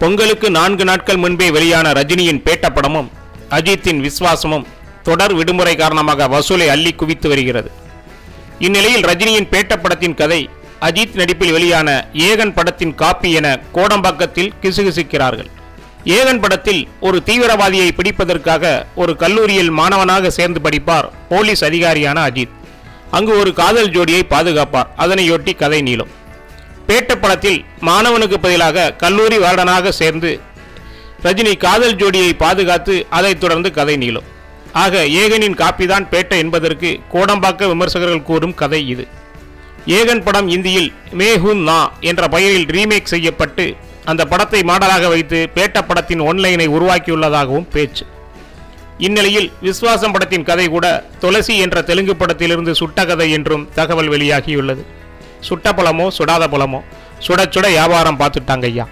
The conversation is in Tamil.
பொங்கலுக்கு நான்கு நாட்கள் முன்பே வெளியான ரஜினியின் பேட்ட படமும் அஜித்தின் விஸ்வாசமும் தொடர் விடுமுறை காரணமாக வசூலை அள்ளி குவித்து வருகிறது. இந்நிலையில் ரஜினியின் பேட்ட படத்தின் கதை அஜித் நடிப்பில் வெளியான ஏகன் படத்தின் காப்பி என கோடம்பாக்கத்தில் கிசுகிசுக்கிறார்கள். ஏகன் படத்தில் ஒரு தீவிரவாதியை பிடிப்பதற்காக ஒரு கல்லூரியில் மாணவனாக சேர்ந்து படிப்பார் போலீஸ் அதிகாரியான அஜித். அங்கு ஒரு காதல் ஜோடியை பாதுகாப்பார். அதனையொட்டி கதை நீளும். பேட்ட படத்தில் மாணவனுக்கு பதிலாக கல்லூரி வருடனாக சேர்ந்து ரஜினி காதல் ஜோடியை பாதுகாத்து அதைத் தொடர்ந்து கதை நீளும். ஆக ஏகனின் காப்பிதான் பேட்டை என்பதற்கு கோடம்பாக்க விமர்சகர்கள் கூறும் கதை இது. ஏகன் படம் இந்தியில் மேஹுன் நா என்ற பெயரில் ரீமேக் செய்யப்பட்டு அந்த படத்தை மாடலாக வைத்து பேட்ட படத்தின் ஒன்லைனை உருவாக்கியுள்ளதாகவும் பேச்சு. இந்நிலையில் விஸ்வாசம் படத்தின் கதை கூட துளசி என்ற தெலுங்கு படத்திலிருந்து சுட்ட கதை என்றும் தகவல் வெளியாகியுள்ளது. சுட்ட பழமோ சுடாத பழமோ சுட சுட வியாபாரம் பார்த்துட்டாங்க ஐயா.